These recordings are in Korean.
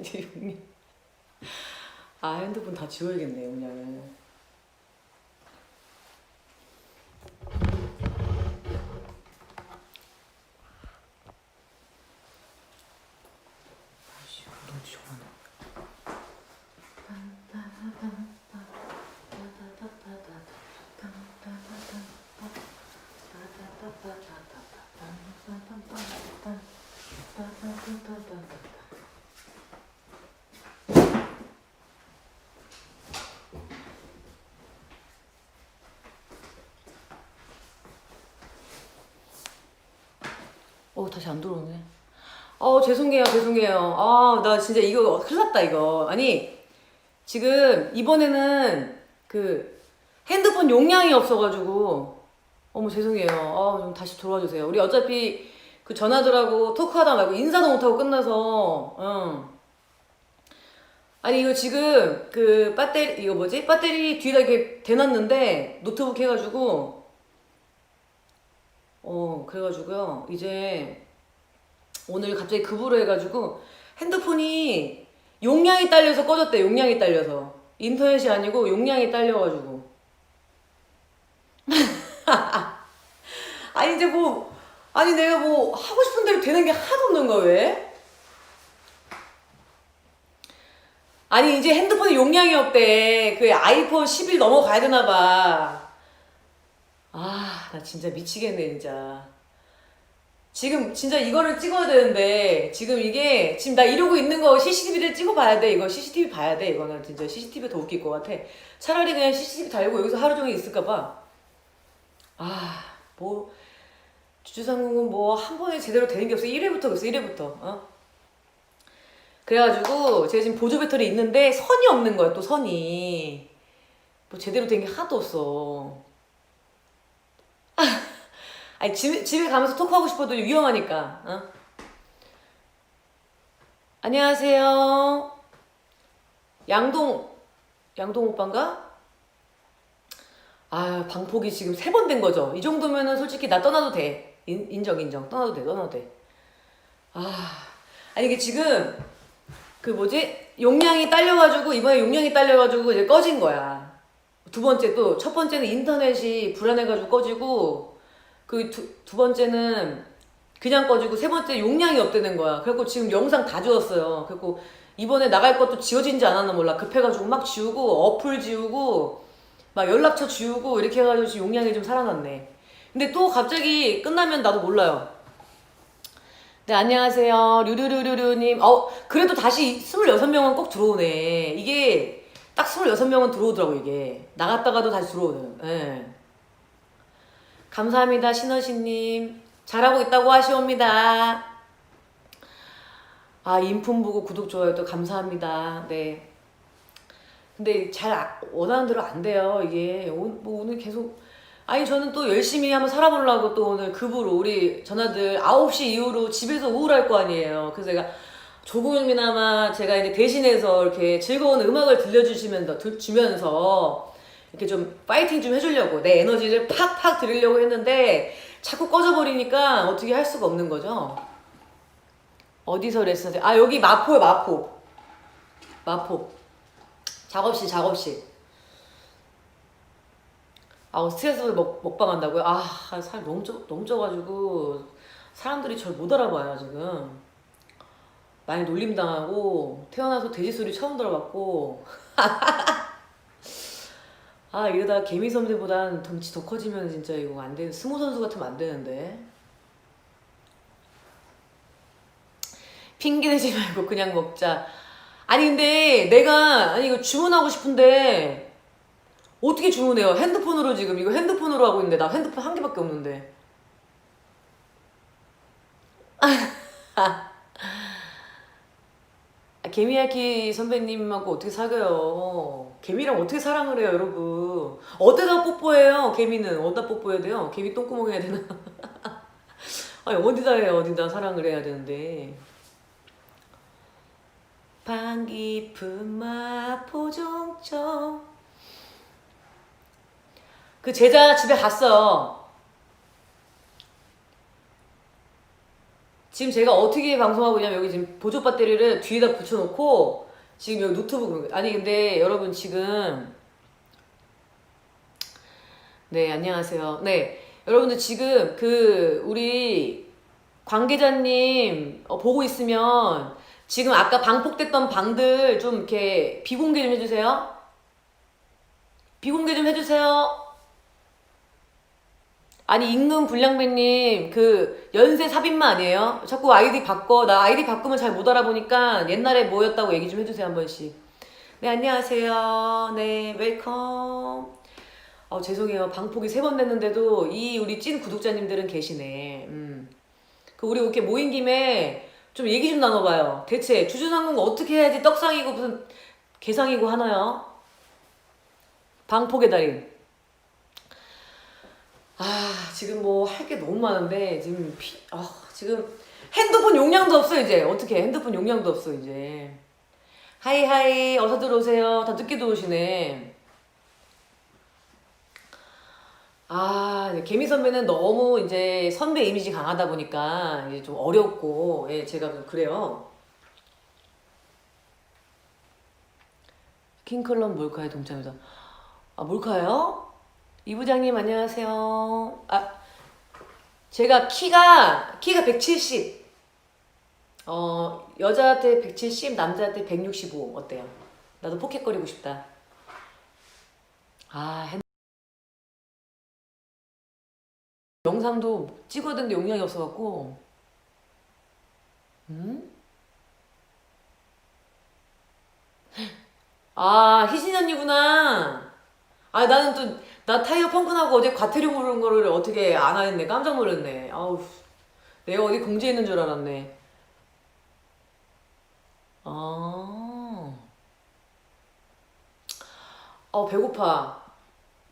이제 용량. 아 핸드폰 다 지워야겠네 용량을. 아씨 너무 시원하네. 어 다시 안 들어오네. 어 죄송해요 죄송해요. 아 나 진짜 이거 큰일 났다 이거. 아니 지금 이번에는 그 핸드폰 용량이 없어가지고 어머 죄송해요. 아좀 다시 들어와 주세요. 우리 어차피 그 전화들하고 토크하다 말고 인사도 못하고 끝나서 응. 아니 이거 지금 그 배터리 이거 뭐지 배터리 뒤에다 이렇게 대놨는데 노트북 해가지고 어 그래가지고요. 이제 오늘 갑자기 급으로 해가지고 핸드폰이 용량이 딸려서 꺼졌대 용량이 딸려서. 인터넷이 아니고 용량이 딸려가지고. 아니 이제 뭐 아니 내가 뭐 하고 싶은 대로 되는 게 하나도 없는 거야 왜? 아니 이제 핸드폰에 용량이 없대. 그 아이폰 11 넘어가야 되나 봐. 아, 나 진짜 미치겠네, 진짜. 지금 진짜 이거를 찍어야 되는데, 지금 이게, 지금 나 이러고 있는 거 CCTV를 찍어봐야 돼. 이거 CCTV 봐야 돼. 이거는 진짜 CCTV 더 웃길 것 같아. 차라리 그냥 CCTV 달고 여기서 하루 종일 있을까봐. 아, 뭐, 주주상공은 뭐, 한 번에 제대로 되는 게 없어. 1회부터 그랬어, 1회부터. 어? 그래가지고, 제가 지금 보조 배터리 있는데, 선이 없는 거야, 또 선이. 뭐, 제대로 된 게 하나도 없어. 아니 집에, 집에 가면서 토크하고 싶어도 위험하니까 어? 안녕하세요. 양동 양동 오빠인가? 아 방폭이 지금 세 번 된 거죠. 이 정도면은 솔직히 나 떠나도 돼. 인, 인정 인정. 떠나도 돼 떠나도 돼 아 아니 이게 지금 그 뭐지? 용량이 딸려가지고 이번에 용량이 딸려가지고 이제 꺼진 거야 두 번째 또 첫 번째는 인터넷이 불안해가지고 꺼지고 그두 두 번째는 그냥 꺼지고 세 번째 용량이 없다는 거야. 그래갖고 지금 영상 다 지웠어요. 그래갖고 이번에 나갈 것도 지워진지 않았나 몰라. 급해가지고 막 지우고 어플 지우고 막 연락처 지우고 이렇게 해가지고 지금 용량이 좀 살아났네. 근데 또 갑자기 끝나면 나도 몰라요. 네, 안녕하세요. 류류류류류님. 어, 그래도 다시 26명은 꼭 들어오네. 이게 딱 26명은 들어오더라고, 이게. 나갔다가도 다시 들어오는. 예. 감사합니다, 신허신님. 잘하고 있다고 하시옵니다. 아, 인품 보고 구독, 좋아요도 감사합니다. 네. 근데 잘 아- 원하는 대로 안 돼요, 이게. 오, 뭐 오늘 계속. 아니, 저는 또 열심히 한번 살아보려고 또 오늘 급으로 우리 전화들 9시 이후로 집에서 우울할 거 아니에요. 그래서 제가 조금이나마 제가 이제 대신해서 이렇게 즐거운 음악을 들려주시면서, 들- 주면서 이렇게 좀 파이팅 좀 해주려고 내 에너지를 팍팍 드리려고 했는데 자꾸 꺼져버리니까 어떻게 할 수가 없는 거죠. 어디서 레슨? 아 여기 마포요 마포. 마포. 작업실 작업실. 아 스트레스 먹, 먹방 한다고요? 아살 너무 쪄 너무 쪄가지고 사람들이 절 못 알아봐요 지금. 많이 놀림 당하고 태어나서 돼지 소리 처음 들어봤고. 아 이러다 개미 선배보단 덩치 더 커지면 진짜 이거 안 되는 스모 선수 같으면 안 되는데. 핑계 대지 말고 그냥 먹자. 아니 근데 내가 아니 이거 주문하고 싶은데 어떻게 주문해요? 핸드폰으로 지금 이거 핸드폰으로 하고 있는데 나 핸드폰 한 개밖에 없는데. 아, 개미야키 선배님하고 어떻게 사귀어요? 개미랑 어떻게 사랑을 해요, 여러분? 어디다 뽀뽀해요, 개미는? 어디다 뽀뽀해야 돼요? 개미 똥구멍 해야 되나? 아니, 어디다 해요, 어디다 사랑을 해야 되는데. 방 깊은 마포종점. 그 제자 집에 갔어. 지금 제가 어떻게 방송하고 있냐면 여기 지금 보조 배터리를 뒤에다 붙여놓고 지금 여기 노트북 아니 근데 여러분 지금 네 안녕하세요. 네 여러분들 지금 그 우리 관계자님 어, 보고 있으면 지금 아까 방폭됐던 방들 좀 이렇게 비공개 좀 해주세요. 비공개 좀 해주세요 아니 임금 불량배님 그 연세 삽입만 아니에요? 자꾸 아이디 바꿔. 나 아이디 바꾸면 잘 못 알아보니까 옛날에 뭐였다고 얘기 좀 해주세요 한 번씩. 네 안녕하세요. 네 웰컴. 어 죄송해요. 방폭이 세 번 됐는데도 이 우리 찐 구독자님들은 계시네. 음. 그 우리 이렇게 모인 김에 좀 얘기 좀 나눠봐요. 대체 주주상공 어떻게 해야지 떡상이고 무슨 개상이고 하나요? 방폭의 달인 아 지금 뭐 할 게 너무 많은데 지금 피, 아 지금 핸드폰 용량도 없어 이제. 어떻게 핸드폰 용량도 없어 이제. 하이 하이. 어서 들어오세요. 다 늦게 들어오시네. 아 개미 선배는 너무 이제 선배 이미지 강하다 보니까 이제 좀 어렵고 예 제가 좀 그래요. 킹클럽 몰카의 동참이다 아 몰카요? 이 부장님 안녕하세요. 아 제가 키가 키가 170. 어 여자한테 170, 남자한테 165 어때요? 나도 포켓거리고 싶다. 아 핸... 영상도 찍어야 되는데 용량이 없어갖고. 음? 아 희진 언니구나. 아 나는 또 나 타이어 펑크나고 어제 과태료 물은 거를 어떻게 안 하겠네. 깜짝 놀랐네. 아우 내가 어디 공지에 있는 줄 알았네. 아. 어, 배고파.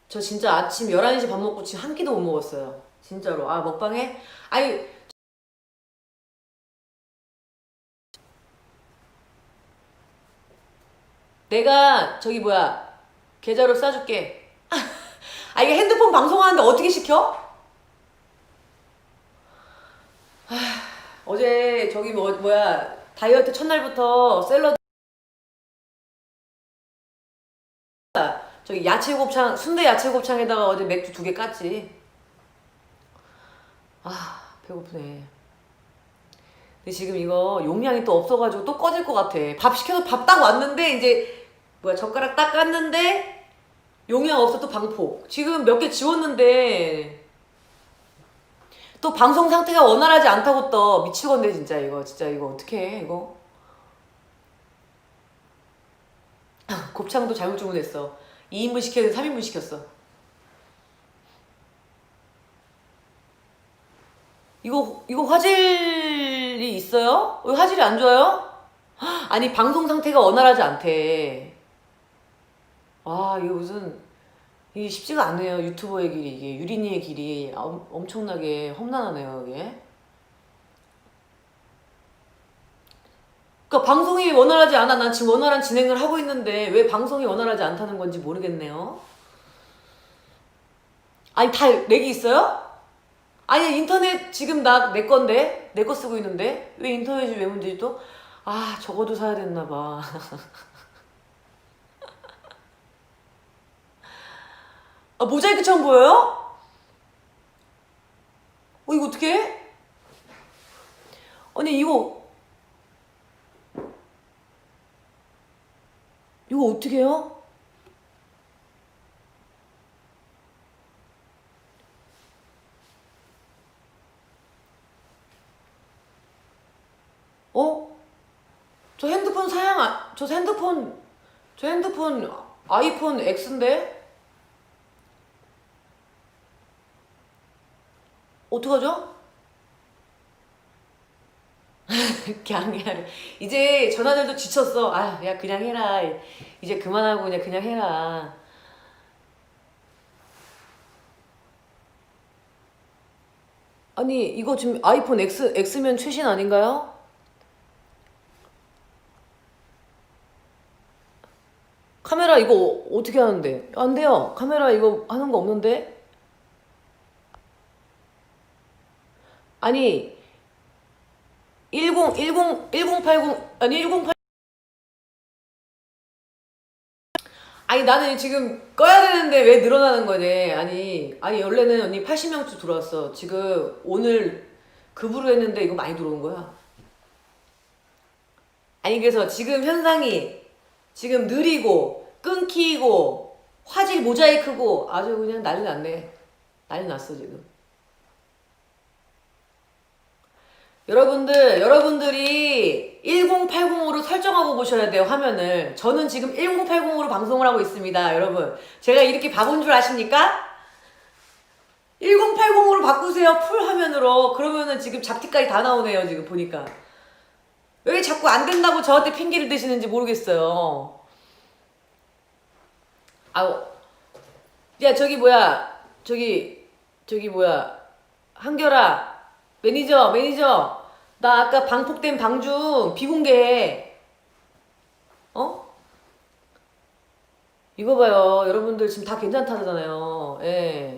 저 진짜 아침 11시 밥 먹고 지금 한 끼도 못 먹었어요. 진짜로. 아 먹방해? 아니 내가 저기 뭐야. 계좌로 싸줄게 아 이게 핸드폰 방송하는데 어떻게 시켜? 아, 어제 저기 뭐 뭐야 다이어트 첫날부터 샐러드 저기 야채 곱창 순대 야채 곱창에다가 어제 맥주 두 개 깠지. 아 배고프네. 근데 지금 이거 용량이 또 없어가지고 또 꺼질 것 같아. 밥 시켜서 밥 딱 왔는데 이제 뭐야 젓가락 딱 깠는데 용량 없어 또 방폭. 지금 몇 개 지웠는데 또 방송 상태가 원활하지 않다고 또 미치겠네 진짜 이거 진짜 이거 어떻게 해 이거. 곱창도 잘못 주문했어. 2인분 시켜야 돼 3인분 시켰어. 이거 이거 화질이 있어요? 왜 화질이 안 좋아요? 아니 방송 상태가 원활하지 않대. 와 이거 무슨 이게 쉽지가 않네요 유튜버의 길이 이게 유린이의 길이 엄, 엄청나게 험난하네요 이게. 그러니까 방송이 원활하지 않아. 난 지금 원활한 진행을 하고 있는데 왜 방송이 원활하지 않다는 건지 모르겠네요. 아니 다 렉이 있어요? 아니 인터넷 지금 나 내 건데 내 거 쓰고 있는데 왜 인터넷이 왜 문제지 또? 아 적어도 사야 됐나 봐. 아 모자이크 처음 보여요? 어 이거 어떻게 해? 아니 이거 이거 어떻게 해요? 어? 저 핸드폰 사양 안, 저 핸드폰, 저 핸드폰 아이폰 X인데? 어떡하죠? 그냥 해라. 이제 전화들도 지쳤어. 아, 야, 그냥 해라. 이제 그만하고 그냥 그냥 해라. 아니, 이거 지금 아이폰 X, X면 최신 아닌가요? 카메라 이거 어떻게 하는데? 안 돼요. 카메라 이거 하는 거 없는데? 아니, 10 10 1080 아니 1080 아니 나는 지금 꺼야 되는데 왜 늘어나는 거지? 아니 아니 원래는 언니 80명쯤 들어왔어. 지금 오늘 급으로 했는데 이거 많이 들어온 거야. 아니 그래서 지금 현상이 지금 느리고 끊기고 화질 모자이크고 아주 그냥 난리 났네. 난리 났어 지금. 여러분들, 여러분들이 1080으로 설정하고 보셔야 돼요, 화면을. 저는 지금 1080으로 방송을 하고 있습니다, 여러분. 제가 이렇게 바본 줄 아십니까? 1080으로 바꾸세요, 풀 화면으로. 그러면은 지금 잡티까지 다 나오네요, 지금 보니까. 왜 자꾸 안 된다고 저한테 핑계를 대시는지 모르겠어요. 아우. 야, 저기 뭐야. 저기, 저기 뭐야. 한결아. 매니저, 매니저. 나 아까 방폭된 방좀 비공개해. 어? 이거 봐요. 여러분들 지금 다 괜찮다잖아요. 예.